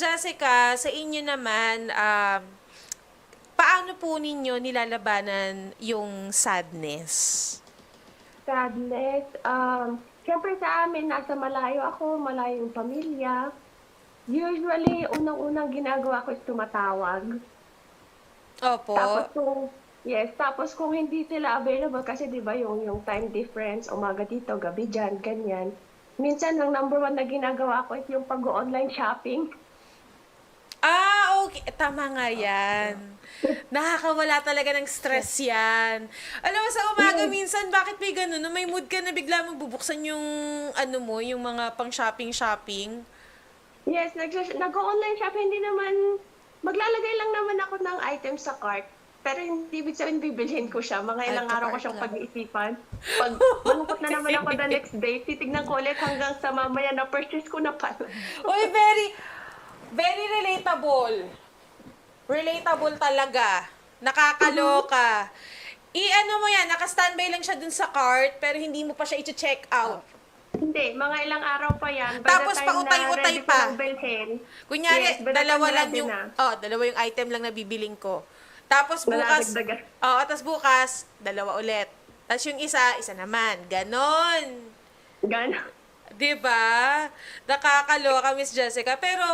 Jessica, sa inyo naman, um, paano po ninyo nilalabanan yung sadness? Sadness. Um, Siyempre sa amin, nasa malayo ako, malayo yung pamilya. Usually, unang-unang ginagawa ko is tumatawag. Opo. Tapos kung, yes, tapos kung hindi sila available, kasi di ba yung, yung time difference, umaga dito, gabi dyan, ganyan. Minsan, ang number one na ginagawa ko is yung pag-online shopping. Okay. Tama nga yan. Nakakawala talaga ng stress yan. Alam mo, sa umaga minsan, bakit may ganun? No, may mood ka na bigla mong bubuksan yung, ano mo, yung mga pang-shopping-shopping. Yes, nag- nag-online shopping, hindi naman, maglalagay lang naman ako ng items sa cart. Pero hindi ibig sabihin bibilhin ko siya. Mga Ay, ilang araw ko siyang pag-iisipan. Pag malungkot na naman ako the next day, titignan ko ulit hanggang sa mamaya na purchase ko na pala. Uy, very, very relatable. Relatable talaga. Nakakaloka. I-ano mo yan, naka-standby lang siya dun sa cart, pero hindi mo pa siya i-check out. Hindi, mga ilang araw pa yan. By Tapos time pautay-utay na ready pa. bilhin, Kunyari, yes, dalawa na lang yung, na, oh, dalawa yung item lang na bibiling ko. Tapos bukas, Maladagdagan. oh, tapos bukas, dalawa ulit. Tapos yung isa, isa naman. Ganon. Gano'n. 'Di ba? Nakakaloka, Miss Jessica. Pero,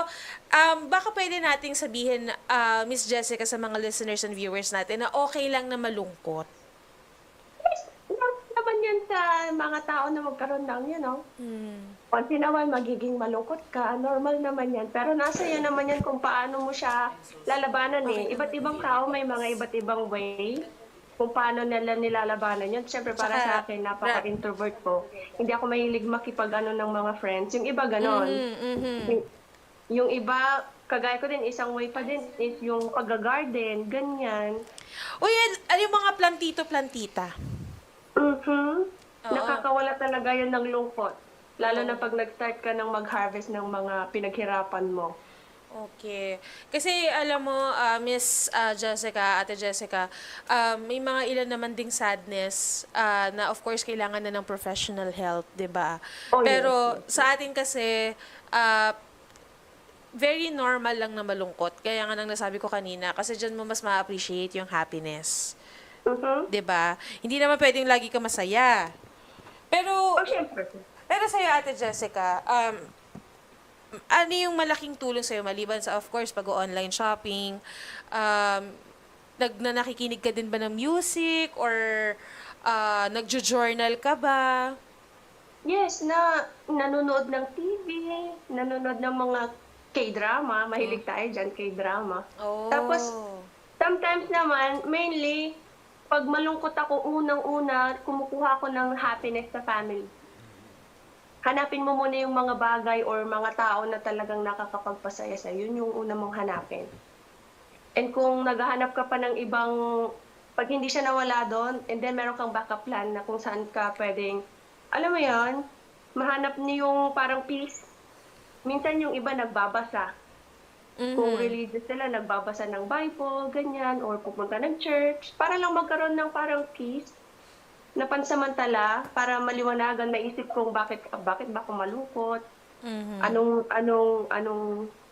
um, baka pwede nating sabihin, ah, Miss Jessica, sa mga listeners and viewers natin na okay lang na malungkot. Naman yan sa mga tao na magkaroon ng, you know, Hmm. Once in a while, magiging malungkot ka. Normal naman yan. Pero nasa iyo naman yan kung paano mo siya lalabanan eh. Iba't ibang tao may mga iba't ibang way kung paano nila nilalabanan yun. Siyempre, para Tsaka, sa akin, napaka-introvert ko. Hindi ako mahilig makipag-ano ng mga friends. Yung iba, ganon. Mhm, mhm. Yung, yung iba, kagaya ko din, isang way pa din is yung pag-garden, ganyan. Uy, ano yung mga plantito-plantita? Mhm. Oo. Nakakawala talaga yan ng lungkot. Lalo na pag nag-start ka ng mag-harvest ng mga pinaghirapan mo. Okay. Kasi alam mo, ah, Miss ah, Jessica, Ate Jessica, ah, may mga ilan naman ding sadness ah, na of course kailangan na ng professional help, 'di ba? Oh, yes, Pero sa atin kasi ah, very normal lang na malungkot. Kaya nga nang nasabi ko kanina, kasi diyan mo mas ma-appreciate yung happiness. Mhm. 'di ba? Hindi naman pwedeng lagi ka masaya. Pero Oh, syempre. pero sa'yo, Ate Jessica, um, ano yung malaking tulong sa'yo maliban sa, of course, pag-online shopping? Um, nag, na nakikinig ka din ba ng music? Or uh, nagjo-journal ka ba? Yes, na nanonood ng TV, nanonood ng mga K-drama. Mahilig tayo dyan, K-drama. Oh. Tapos, sometimes naman, mainly, pag malungkot ako, unang-una, kumukuha ako ng happiness sa family. Hanapin mo muna yung mga bagay or mga tao na talagang nakakapagpasaya sa Yun yung una mong hanapin. And kung naghahanap ka pa ng ibang, pag hindi siya nawala doon, and then meron kang backup plan na kung saan ka pwedeng, alam mo yon mahanap niyo yung parang peace. Minsan yung iba nagbabasa. Mhm. Kung religious sila, nagbabasa ng Bible, ganyan, or pupunta ng church, para lang magkaroon ng parang peace na pansamantala para maliwanagan maisip kung bakit bakit ba ako malungkot, Mhm. anong anong anong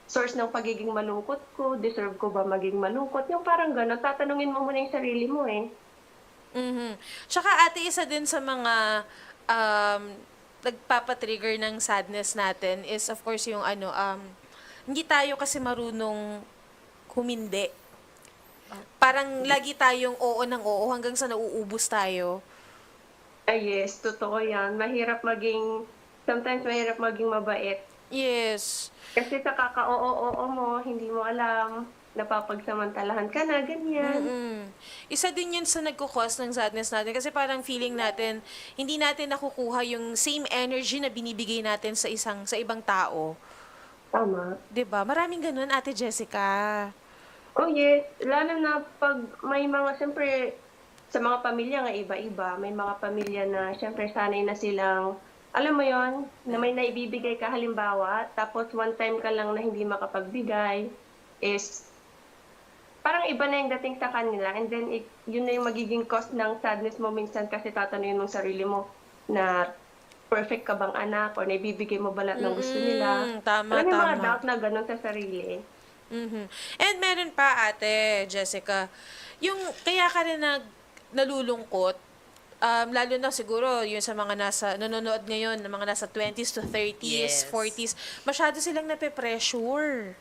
source ng pagiging malungkot ko, deserve ko ba maging malungkot? Yung parang gano'n, tatanungin mo muna yung sarili mo eh. Mhm. Tsaka ate, isa din sa mga um, nagpapatrigger ng sadness natin is of course yung ano, um, hindi tayo kasi marunong humindi. Parang lagi tayong oo ng oo hanggang sa nauubos tayo. Ay yes, totoo yan. Mahirap maging, sometimes mahirap maging mabait. Yes. Kasi sa kaka-oo-oo mo, hindi mo alam, napapagsamantalahan ka na, ganyan. Mm. Isa din yun sa nagkukos ng sadness natin kasi parang feeling natin hindi natin nakukuha yung same energy na binibigay natin sa isang sa ibang tao. Tama. 'Di ba? Maraming ganun, Ate Jessica. Oh yes, lalo na pag may mga, siyempre, sa mga pamilya nga iba-iba, may mga pamilya na siyempre sanay na silang, alam mo yon na may naibibigay ka halimbawa, tapos one time ka lang na hindi makapagbigay, is parang iba na yung dating sa kanila and then it, yun na yung magiging cause ng sadness mo minsan kasi tatanungin mong sarili mo na perfect ka bang anak or naibibigay mo ba lahat ng gusto nila. Mm, tama, Alam yung mga tama. doubt na ganun sa sarili. Mhm. And meron pa ate, Jessica, yung kaya ka rin nag, nalulungkot, um, lalo na siguro yung sa mga nasa, nanonood ngayon, ng mga nasa 20s to 30s, Yes. 40s, masyado silang nape-pressure.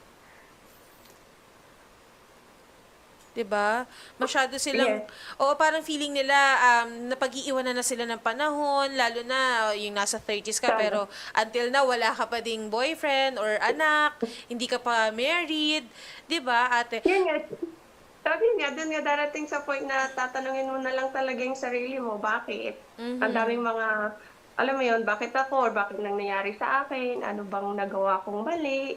'Di ba? Masyado silang Yes. Oo, parang feeling nila um napag-iiwanan na sila ng panahon, lalo na uh, yung nasa 30s ka pero until now wala ka pa ding boyfriend or anak, hindi ka pa married, 'di ba? Ate, Yun nga, sabi nga, dun nga darating sa point na tatanungin mo na lang talaga yung sarili mo, bakit? Mhm. Ang daming mga, alam mo yun, bakit ako or bakit nang nangyari sa akin, ano bang nagawa kong mali.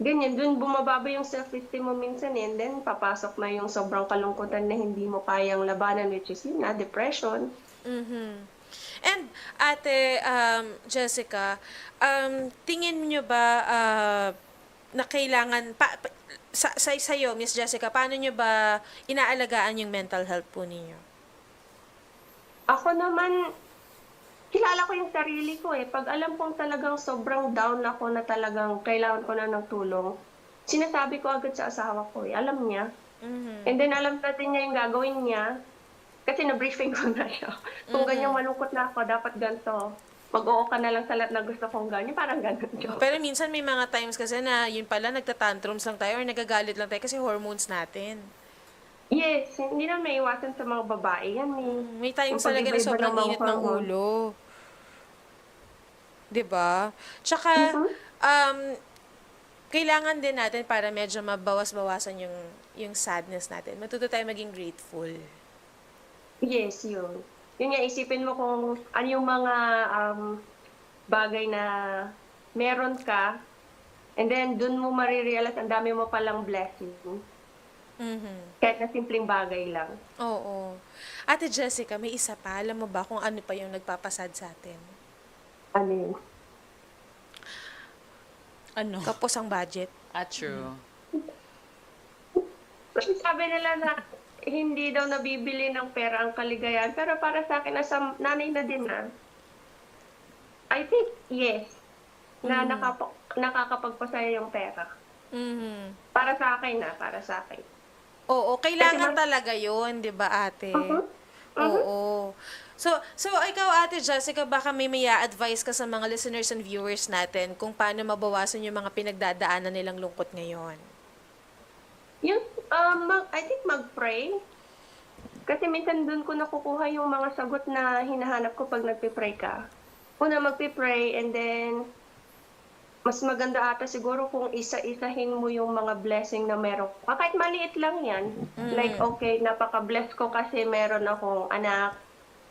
Ganyan, dun bumababa yung self-esteem mo minsan eh, and then papasok na yung sobrang kalungkutan na hindi mo kayang labanan, which is yun na, depression. Mhm. And ate um, Jessica, um, tingin niyo ba ah, na kailangan pa, pa- sa sa sa'yo, Miss Jessica, paano niyo ba inaalagaan yung mental health po ninyo? Ako naman, kilala ko yung sarili ko eh. Pag alam kong talagang sobrang down ako na talagang kailangan ko na ng tulong, sinasabi ko agad sa asawa ko eh. Alam niya. Mhm. And then alam natin niya yung gagawin niya. Kasi na-briefing ko na siya. Kung ganyang malungkot na ako, dapat ganito. Mag-oo ka na lang sa lahat na gusto kong gawin. Parang ganun yun. Pero minsan may mga times kasi na yun pala nagtatantrums lang tayo or nagagalit lang tayo kasi hormones natin. Yes, hindi na maiwasan sa mga babae yan eh. May times talaga na sobrang init ng ulo. ba? Tsaka Mhm. um kailangan din natin para medyo mabawas-bawasan yung yung sadness natin. Matuto tayo maging grateful. Yes, yun. Yun nga, isipin mo kung ano yung mga um, bagay na meron ka, and then dun mo marirealize ang dami mo palang blessing. Mhm. Kahit na simpleng bagay lang. Oo. Ate Jessica, may isa pa. Alam mo ba kung ano pa yung nagpapasad sa atin? Ano yun? Ano? Kapos ang budget. Ah, true. Kasi sabi nila na hindi daw nabibili ng pera ang kaligayahan. Pero para sa akin, as a nanay na din na, I think, yes, na nakapa- nakakapagpasaya yung pera. Mhm. Para sa akin na, para sa akin. Oo, kailangan Kasi talaga 'yon, 'di ba, Ate? Mhm. Oo. So, so ikaw Ate Jessica, baka may maya advice ka sa mga listeners and viewers natin kung paano mabawasan yung mga pinagdadaanan nilang lungkot ngayon. Um, mag, I think mag-pray. Kasi minsan dun ko nakukuha yung mga sagot na hinahanap ko pag nagpe-pray ka. Una magpe-pray and then mas maganda ata siguro kung isa-isahin mo yung mga blessing na meron ka. Kahit maliit lang yan. Like, okay, napaka-bless ko kasi meron akong anak,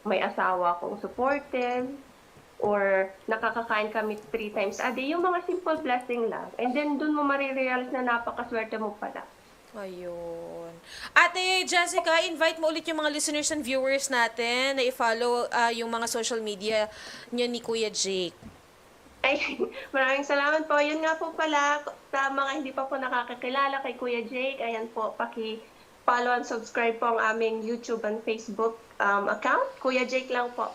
may asawa akong supportive, or nakakakain kami three times a day. Yung mga simple blessing lang. And then dun mo marirealize na napakaswerte mo pala. Ayun. Ate Jessica, invite mo ulit yung mga listeners and viewers natin na i-follow ah, yung mga social media niya ni Kuya Jake. Ay, maraming salamat po. Yun nga po pala, sa mga hindi pa po nakakakilala kay Kuya Jake, ayan po, paki-follow and subscribe po ang aming YouTube and Facebook um, account. Kuya Jake lang po.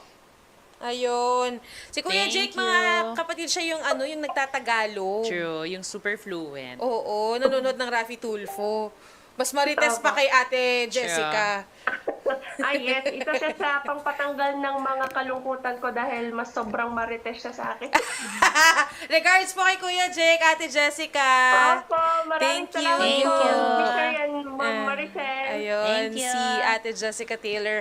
Ayun. Si Kuya Thank Jake, you. mga kapatid siya yung ano, yung nagtatagalog. True. Yung super fluent. Oo, nanonood ng Rafi Tulfo. Mas marites pa kay Ate Jessica. Ay, yes. Ito siya sa pangpatanggal ng mga kalungkutan ko dahil mas sobrang marites siya sa akin. Regards po kay Kuya Jake, Ate Jessica. Opo, maraming Thank you. salamat Thank po. you. Mr. and Ma'am Ah, Maricel. Ayun, Thank you. si Ate Jessica Taylor.